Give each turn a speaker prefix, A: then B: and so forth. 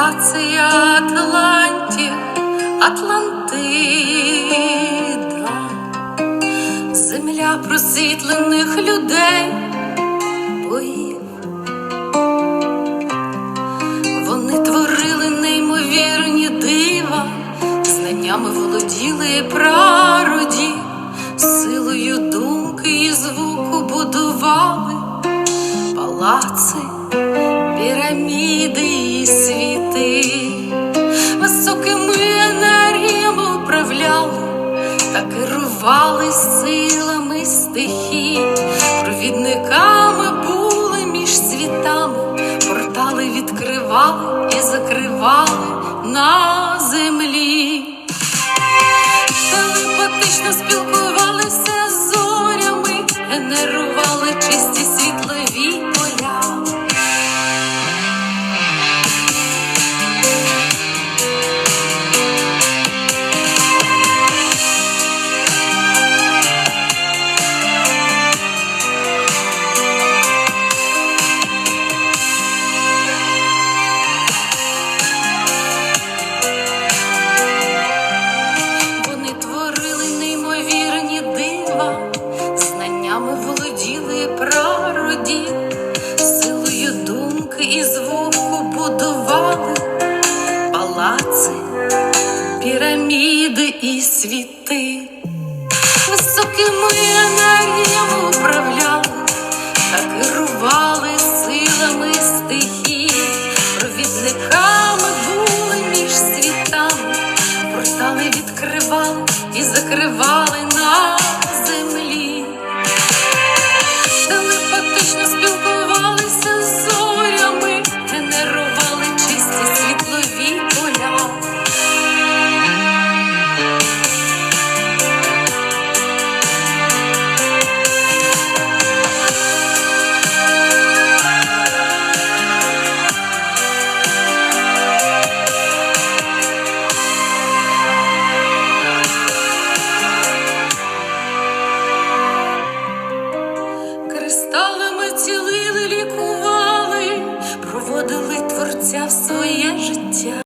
A: Грація Атлантів, Атлантида, земля просвітлених людей, боїв. Вони творили неймовірні дива, знаннями володіли прароді, силою думки і звуку будували палаци. Керували силами стихій, провідниками були між світами, портали відкривали і закривали на землі. Телепатично спілкувалися з зорями, генерували чисті і світи, високими енергіями управляли та керували силами стихій, провідниками були між світами, портали відкривали і закривали своє життя.